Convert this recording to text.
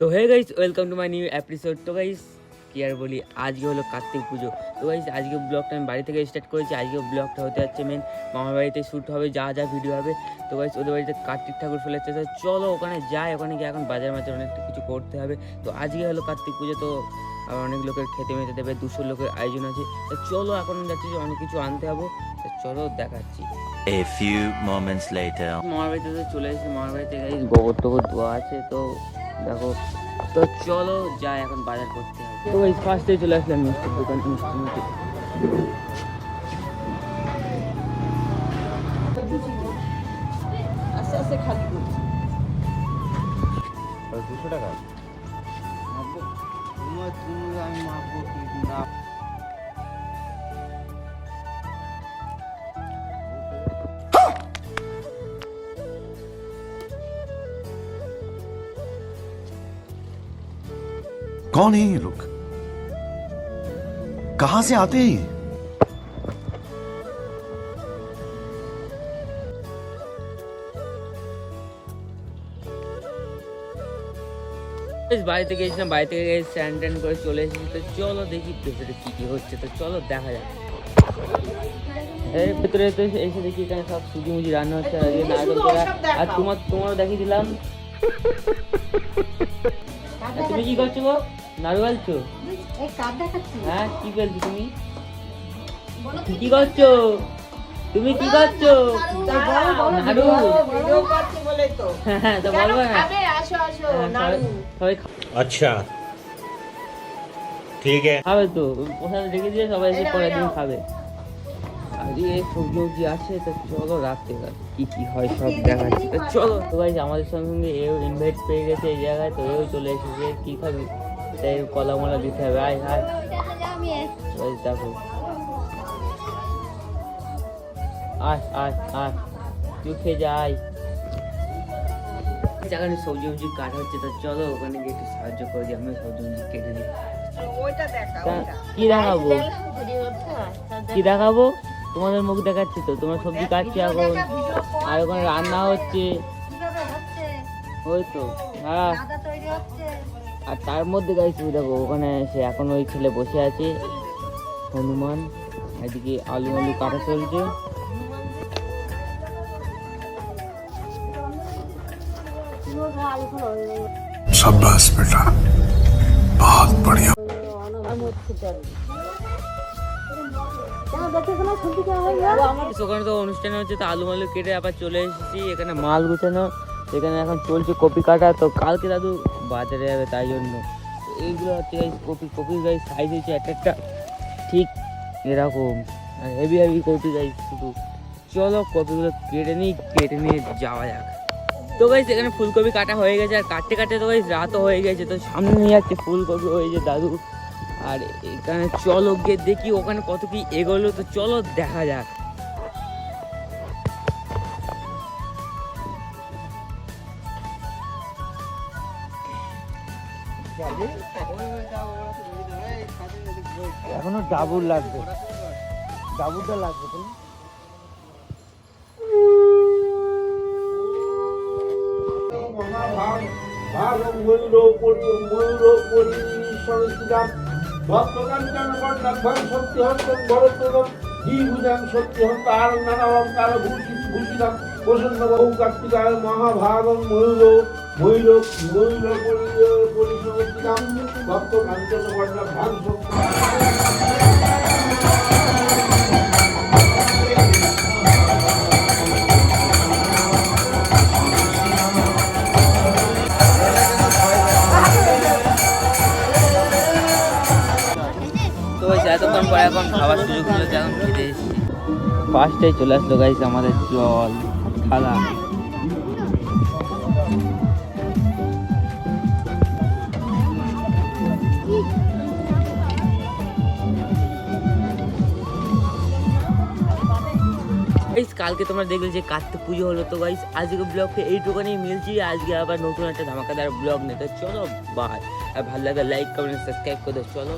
তো hey guys welcome to my new episode তো guys কি আর বলি আজকে হলো কার্তিক পুজো। তো গাইস আজকে ব্লগটা আমি বাড়ি থেকে স্টার্ট করেছি। আজকে ব্লগটা হতে যাচ্ছে মেন মামার বাড়িতে শ্যুট হবে যা যা ভিডিও হবে। তো গাইস ওদের বাড়িতে কার্তিক ঠাকুর ফেলেছে তো চলো ওখানে যাই ওখানে গিয়ে এখন বাজার মাজার অনেক কিছু করতে হবে। তো আজকে হলো কার্তিক পুজো তো আর অনেক লোকের খেতে মেতে দেবে দুশো লোকের আয়োজন আছে। তো চলো এখন যাচ্ছি যে অনেক কিছু আনতে হবে। তো চলো দেখাচ্ছি। A few moments later. মামার বাড়িতে তো চলে এসেছি মামার বাড়িতে গাইস গোবর টোবর ধোয়া আছে তো দেখো তো চলো যাই এখন বাজার করতে হবে। তো গাইস ফার্স্টে চলে আসলাম মিষ্টির দোকান মিষ্টি মিষ্টি আস্তে আস্তে খালি করছি দুশো টাকা? আমি মাপবো কি? না। कौन है ये लोग कहां से आते हैं ये? বেশ বাড়ি থেকে গেছিলাম বাড়ি থেকে গিয়ে স্ট্যান্ড ট্যান্ড করে চলে এসেছি তো চলো দেখি ভেতরে কি কি হচ্ছে তো চলো দেখা যাক এর ভেতরে তো এসে দেখি এখানে সব সুজি মুজি রান্না হচ্ছে আর এদিকে নারকেল করা আর তোমার তোমারও দেখিয়ে দিলাম আর তুমি কি করছো গো হ্যাঁ কি বলছো তুমি? কি করছ? তুমি কি করছ? হ্যাঁ, হ্যাঁ, হ্যাঁ, আচ্ছা। ঠিক আছে। খাবে তো। প্রসাদ রেখে দিয়ে সবাই এসে পরের দিন খাবে। আজকে সবজি উবজি আছে তো চলো রাখতে কি কি হয় সব দেখাচ্ছি। চলো। তো ভাই আমাদের সঙ্গে এও ইনভাইট পেয়ে গেছে এই জায়গায় তো এও চলে এসেছে। কি খাবে? তাই কলা মলা দিতে হবে আয় আয়। ওই দেখো। আয় আয় আয়। তুই খেয়ে যা আয়। যেখানে সবজি সবজি কাটা হচ্ছে তো চলো ওখানে গিয়ে একটু সাহায্য করে দিই আমি সবজি সবজি কেটে দিই কি দেখাবো? কি দেখাবো? তোমাদের মুখ দেখাচ্ছি তো তোমার সবজি কাটছি এখন। আর ওখানে রান্না হচ্ছে। ওই তো হ্যাঁ আর তার মধ্যে গাইছি দেখো ওখানে সে এখন ওই ছেলে বসে আছে হনুমান এদিকে আলু আলু কাটা চলছে शाबाश बेटा बहुत बढ़िया ওখানে তো অনুষ্ঠান হচ্ছে তো আলু মালু কেটে আবার চলে এসেছি এখানে মাল গুছানো এখানে এখন চলছে কপি কাটা, তো কালকে দাদু বাজারে যাবে তাই জন্য। এইগুলো হচ্ছে কপি কপির গাইস সাইজ হচ্ছে একটা একটা। ঠিক এরকম। আর হেভি হেভি কপি গাইস শুধু। চলো কপিগুলো কেটে নিই, কেটে নিয়ে যাওয়া যাক। তো গাইস এখানে ফুলকপি কাটা হয়ে গেছে। আর কাটতে কাটতে তো গাইস রাতও হয়ে গেছে, তো সামনে নিয়ে যাচ্ছে ফুলকপি হয়েছে দাদু। আর এখানে চলো গিয়ে দেখি ওখানে কত কি এগোলো, তো চলো দেখা যাক। এখনও ডাবুর লাগবে। ডাবুরটা লাগবে তো ভক্তকাঞ্চন বর্ণাভ্যাং শক্তি হস্তং ভরতদম দ্বিভুজাং শক্তি হন্ত আর নানাবং কাল ভূষিত ভূষিতম প্রসন্ন বহু কার্তিকায় মহাভাগং ময়ূর তো গাইস এতক্ষণ পরে এখন খাবার সুযোগ হলো এখন খেতে এসেছি। ফার্স্টে চলে আসলো গাইস আমাদের জল থালা। কালকে তোমরা দেখলে যে কার্তিক পুজো হলো। তো গাইস আজকে ব্লগকে এইটুকুনি মিলছি। আজকে আবার নতুন একটা ধামাকাদার ব্লগ নিতে চলো বাই আর ভালো লাগে লাইক কমেন্ট সাবস্ক্রাইব করে চলো।